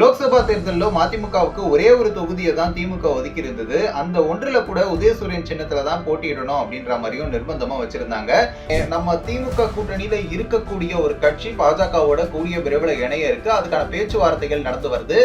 லோக்சபா தேர்தலில் மதிமுகவுக்கு ஒரே ஒரு தொகுதியை தான் திமுக ஒதுக்கி இருந்தது அந்த ஒன்றில் கூட உதயசூரியன் சின்னத்துல தான் போட்டியிடணும் அப்படின்ற மாதிரியும் நிர்பந்தமா வச்சிருந்தாங்க. நம்ம திமுக கூட்டணியில இருக்கக்கூடிய ஒரு கட்சி பாஜகவோட கூடிய விரைவில் இணைய இருக்கு. அதுக்கான பேச்சுவார்த்தைகள் நடந்து வருது.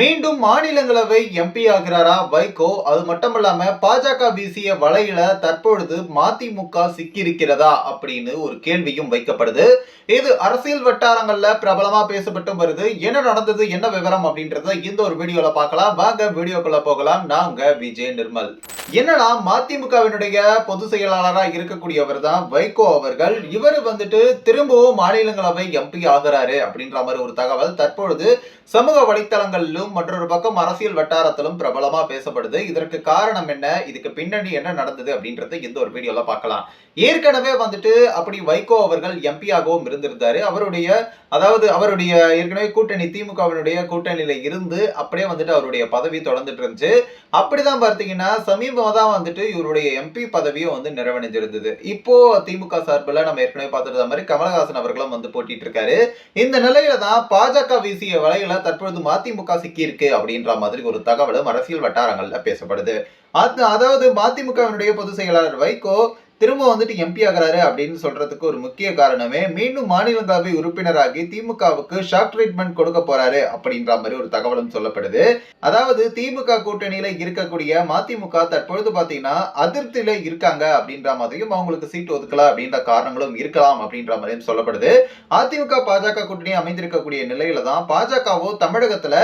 மீண்டும் மாநிலங்களவை எம்பி ஆகிறாரா வைகோ? அது மட்டும் இல்லாம பாஜக வீசிய வலையில தற்பொழுது மதிமுக சிக்கியிருக்கிறதா அப்படின்னு ஒரு கேள்வியும் வைக்கப்படுது. இது அரசியல் வட்டாரங்கள்ல பிரபலமா பேசப்பட்டு வருது. என்ன நடந்தது? என்ன விவரம் அப்படின்றத இந்த ஒரு வீடியோல பார்க்கலாம். வாங்க வீடியோக்குள்ள போகலாம். நாங்க விஜய் நிர்மல். என்னன்னா மதிமுகவினுடைய பொதுச் செயலாளராக இருக்கக்கூடியவர் தான் வைகோ அவர்கள். இவர் வந்துட்டு திரும்பவும் மாநிலங்களவை எம்பி ஆகிறாரு அப்படின்ற மாதிரி ஒரு தகவல் தற்பொழுது சமூக வலைத்தளங்களிலும் மற்றொரு பக்கம் அரசியல் வட்டாரத்திலும் பிரபலமா பேசப்படுது. இதற்கு காரணம் என்ன? இதுக்கு பின்னணி என்ன நடந்தது அப்படின்றத இந்த ஒரு வீடியோல பார்க்கலாம். ஏற்கனவே வந்துட்டு அப்படி வைகோ அவர்கள் எம்பியாகவும் இருந்திருந்தாரு. அவருடைய அதாவது அவருடைய ஏற்கனவே கூட்டணி திமுகவினுடைய கூட்டணியில இருந்து அப்படியே வந்துட்டு அவருடைய பதவி தொடர்ந்துட்டு இருந்துச்சு. அப்படிதான் பார்த்தீங்கன்னா சமீபமாக தான் வந்துட்டு இவருடைய எம்பி பதவியும் வந்து நிறைவடைஞ்சிருந்தது. இப்போ திமுக சார்பில் நம்ம ஏற்கனவே பார்த்துருந்த மாதிரி கமலஹாசன் அவர்களும் வந்து போட்டிட்டு இருக்காரு இந்த நிலையில தான் பாஜக வீசிய வலையில தற்பொழுது மதிமுக சிக்கி இருக்கு அப்படின்ற மாதிரி ஒரு தகவலும் அரசியல் வட்டாரங்கள்ல பேசப்படுது. அது அதாவது மதிமுகவினுடைய பொதுச் செயலாளர் வைகோ திரும்ப வந்துட்டு எம்பி ஆகிறாரு அப்படின்னு சொல்றதுக்கு ஒரு முக்கிய காரணமே மீண்டும் மாநிலங்களவை உறுப்பினராகி திமுகவுக்கு ஷாக் ட்ரீட்மெண்ட் கொடுக்க போறாரு அப்படின்ற மாதிரி ஒரு தகவலும் சொல்லப்படுது. அதாவது திமுக கூட்டணியில இருக்கக்கூடிய மதிமுக தற்பொழுது பாத்தீங்கன்னா அதிருப்தியில இருக்காங்க அப்படின்ற மாதிரியும் அவங்களுக்கு சீட் ஒதுக்கலாம் அப்படின்ற காரணங்களும் இருக்கலாம் அப்படின்ற மாதிரியும் சொல்லப்படுது. அதிமுக பாஜக கூட்டணி அமைந்திருக்கக்கூடிய நிலையில தான் பாஜகவோ தமிழகத்துல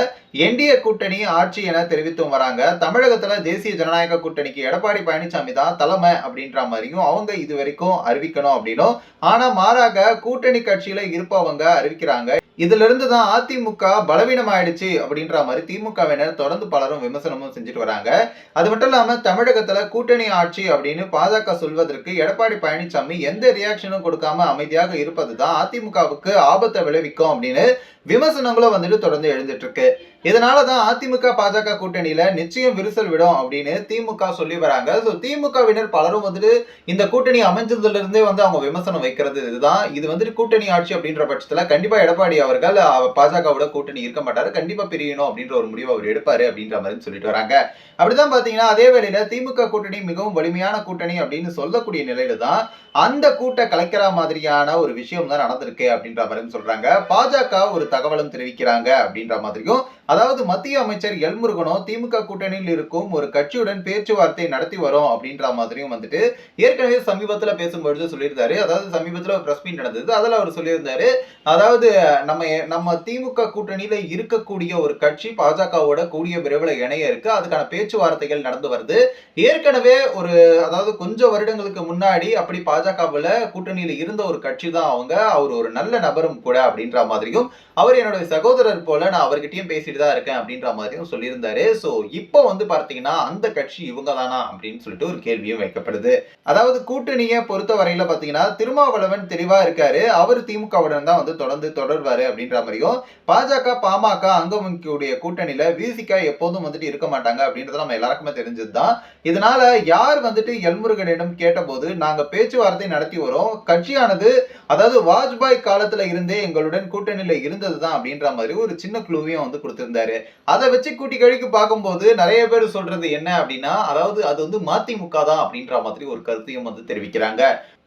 என்டிஏ கூட்டணி ஆட்சி என தெரிவித்தும் வராங்க. தமிழகத்துல தேசிய ஜனநாயக கூட்டணிக்கு எடப்பாடி பழனிசாமி தான் தலைமை அப்படின்ற மாதிரியும் அவங்க இது வரைக்கும் அறிவிக்கணும் அப்படின்னும். ஆனா மாறாக கூட்டணி கட்சியில இருப்பவங்க அறிவிக்கிறாங்க. இதுல இருந்து தான் அதிமுக பலவீனம் ஆயிடுச்சு அப்படின்ற மாதிரி திமுகவினர் தொடர்ந்து பலரும் விமர்சனமும் செஞ்சுட்டு வராங்க. அது மட்டும் இல்லாம தமிழகத்துல கூட்டணி ஆட்சி அப்படின்னு பாஜக சொல்வதற்கு எடப்பாடி பழனிசாமி எந்த ரியாக்ஷனும் கொடுக்காம அமைதியாக இருப்பது தான் அதிமுகவுக்கு ஆபத்தை விளைவிக்கும் அப்படின்னு விமர்சனங்களும் வந்துட்டு தொடர்ந்து எழுந்துட்டு இருக்கு. இதனாலதான் அதிமுக பாஜக கூட்டணியில நிச்சயம் விரிசல் விடும் அப்படின்னு திமுக சொல்லி வராங்க. ஸோ திமுகவினர் பலரும் வந்துட்டு இந்த கூட்டணி அமைஞ்சதுல இருந்தே வந்து அவங்க விமர்சனம் வைக்கிறது இதுதான். இது வந்துட்டு கூட்டணி ஆட்சி அப்படின்ற பட்சத்துல கண்டிப்பா எடப்பாடி அவர்கள் பாஜகவோட கூட்டணி இருக்க மாட்டாரு. கண்டிப்பா பிரியணும் அப்படின்ற ஒரு முடிவை அவர் எடுப்பாரு அப்படின்ற மாதிரி சொல்லிட்டு வராங்க. அப்படிதான் பாத்தீங்கன்னா அதே வேளையில திமுக கூட்டணி மிகவும் வலிமையான கூட்டணி அப்படின்னு சொல்லக்கூடிய நிலையில தான் அந்த கூட்ட கலைக்கிற மாதிரியான ஒரு விஷயம் தான் நடந்திருக்கு அப்படின்ற மாதிரி சொல்றாங்க. பாஜக ஒரு தகவலும் தெரிவிக்கிறாங்க அப்படின்ற மாதிரியும் அதாவது மத்திய அமைச்சர் எல்முருகனோ திமுக கூட்டணியில் இருக்கும் ஒரு கட்சியுடன் பேச்சுவார்த்தை நடத்தி வரும் அப்படின்ற மாதிரியும் வந்துட்டு ஏற்கனவே சமீபத்துல பேசும்பொழுது சொல்லியிருந்தாரு. அதாவது சமீபத்துல ஒரு பிரஸ் மீட் நடந்தது. அதுல அவர் சொல்லியிருந்தாரு. அதாவது நம்ம நம்ம திமுக கூட்டணியில இருக்கக்கூடிய ஒரு கட்சி பாஜகவோட கூடிய விரைவில் இணைய இருக்கு. அதுக்கான பேச்சுவார்த்தைகள் நடந்து வருது. ஏற்கனவே ஒரு அதாவது கொஞ்சம் வருடங்களுக்கு முன்னாடி அப்படி பாஜகவில் கூட்டணியில இருந்த ஒரு கட்சி தான் அவங்க. அவர் ஒரு நல்ல நபரும் கூட அப்படின்ற மாதிரியும் அவர் என்னுடைய சகோதரர் போல நான் அவர்கிட்டயும் பேசிட்டு தான் இருக்கேன் அப்படின்ற மாதிரியும் சொல்லியிருந்தாரு. ஸோ இப்போ வந்து பார்த்தீங்கன்னா அந்த கட்சி இவங்க தானா அப்படின்னு சொல்லிட்டு ஒரு கேள்வியும் வைக்கப்படுது. அதாவது கூட்டணியை பொறுத்த வரையில பாத்தீங்கன்னா திருமாவளவன் தெளிவா இருக்காரு. அவர் திமுகவுடன் தான் வந்து தொடர்ந்து தொடர்வாரு. அப்படின்ற மாதிரியும் பாஜக பாமக அங்கமுக்கியுடைய கூட்டணியில விசிக எப்போதும் வந்துட்டு இருக்க மாட்டாங்க அப்படின்றது நம்ம எல்லாருக்குமே தெரிஞ்சதுதான். இதனால யார் வந்துட்டு எல்முருகனிடம் கேட்டபோது நாங்க பேச்சுவார்த்தை நடத்தி வரோம் கட்சியானது அதாவது வாஜ்பாய் காலத்துல இருந்தே எங்களுடன் கூட்டணியில இருந்ததுதான் அப்படின்ற மாதிரி ஒரு சின்ன குழுவையும் வந்து கொடுத்திருந்தாரு. அதை வச்சு கூட்டி கழிக்கு பார்க்கும்போது நிறைய பேர் சொல்றது என்ன அப்படின்னா அதாவது அது வந்து மதிமுக தான் அப்படின்ற மாதிரி ஒரு கருத்தையும் வந்து தெரிவிக்கிறாங்க.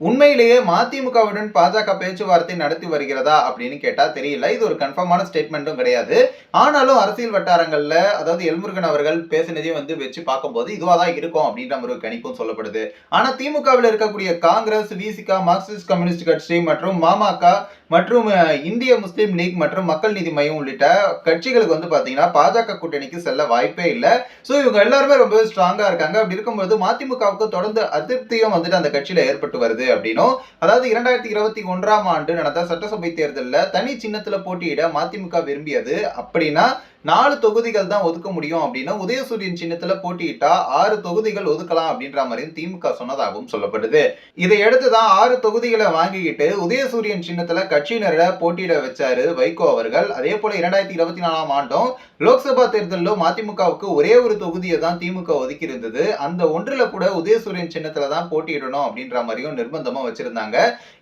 உண்மையிலேயே மதிமுகவுடன் பாஜக பேச்சுவார்த்தை நடத்தி வருகிறதா அப்படின்னு கேட்டா தெரியல. இது ஒரு கன்ஃபார்மான ஸ்டேட்மெண்ட்டும் கிடையாது. ஆனாலும் அரசியல் வட்டாரங்கள்ல அதாவது எல்முருகன் அவர்கள் பேசினதையும் வந்து வச்சு பார்க்கும்போது இதுவா தான் இருக்கும் அப்படின்ற ஒரு கணிப்பும் சொல்லப்படுது. ஆனா திமுகவில் இருக்கக்கூடிய காங்கிரஸ் விசிகா மார்க்சிஸ்ட் கம்யூனிஸ்ட் கட்சி மற்றும் மாமக மற்றும் இந்திய முஸ்லீம் லீக் மற்றும் மக்கள் நீதி மையம் உள்ளிட்ட கட்சிகளுக்கு வந்து பாத்தீங்கன்னா பாஜக கூட்டணிக்கு செல்ல வாய்ப்பே இல்லை. ஸோ இவங்க எல்லாருமே ரொம்ப ஸ்ட்ராங்கா இருக்காங்க. அப்படி இருக்கும்போது மதிமுகவுக்கு தொடர்ந்து அதிருப்தியும் வந்துட்டு அந்த கட்சியில ஏற்பட்டு வருது அப்படின்னும். அதாவது இரண்டாயிரத்தி இருபத்தி ஒன்றாம் ஆண்டு நடந்த சட்டசபை தேர்தலில் தனி சின்னத்துல போட்டியிட மதிமுக விரும்பியது அப்படின்னா நாலு தொகுதிகள் தான் ஒதுக்க முடியும் அப்படின்னா உதயசூரியன் சின்னத்துல போட்டியிட்டா ஆறு தொகுதிகள் ஒதுக்கலாம் அப்படின்ற மாதிரியும் திமுக சொன்னதாகவும் சொல்லப்படுது. இதை அடுத்து தான் ஆறு தொகுதிகளை வாங்கிக்கிட்டு உதயசூரியன் சின்னத்துல கட்சியினரை போட்டியிட வச்சாரு வைகோ அவர்கள். அதே போல இரண்டாயிரத்தி இருபத்தி நாலாம் ஆண்டும் லோக்சபா தேர்தலில் மதிமுகவுக்கு ஒரே ஒரு தொகுதியை தான் திமுக ஒதுக்கி இருந்தது அந்த ஒன்றுல கூட உதயசூரியன் சின்னத்துல தான் போட்டியிடணும் அப்படின்ற மாதிரியும் நிர்பந்தமா வச்சிருந்தாங்க.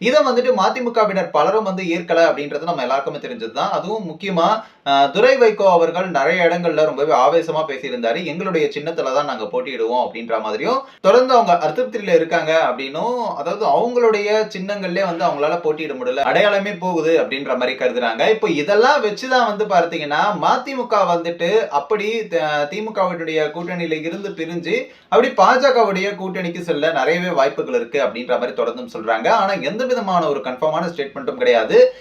இதை வந்துட்டு மதிமுகவினர் பலரும் வந்து ஏற்கல அப்படின்றது நம்ம எல்லாருக்குமே தெரிஞ்சதுதான். அதுவும் முக்கியமா துரை வைகோ அவர்கள் நிறைய இடங்கள்ல ரொம்பவே ஆவேசமா பேசியிருந்தாரு. எங்களுடைய சின்னத்துல தான் நாங்க போட்டியிடுவோம் அப்படின்ற மாதிரியும் தொடர்ந்து அவங்க அதிருப்தியில இருக்காங்க அப்படின்னும் அதாவது அவங்களுடைய சின்னங்கள்லயே வந்து அவங்களால போட்டியிட முடியல. அடையாளம் போகுது அப்படின்ற மாதிரி கருதுறாங்க. இப்போ இதெல்லாம் வச்சுதான் வந்து பார்த்தீங்கன்னா மதிமுக வந்துட்டு அப்படி த- திமுகவினுடைய கூட்டணியில இருந்து பிரிஞ்சு அப்படி பாஜகவுடைய கூட்டணிக்கு செல்ல நிறையவே வாய்ப்புகள் இருக்கு அப்படின்ற மாதிரி தொடர்ந்து சொல்றாங்க. ஆனா எந்த விதமான ஒரு கன்ஃபார்மான ஸ்டேட்மெண்ட்டும் கிடையாது.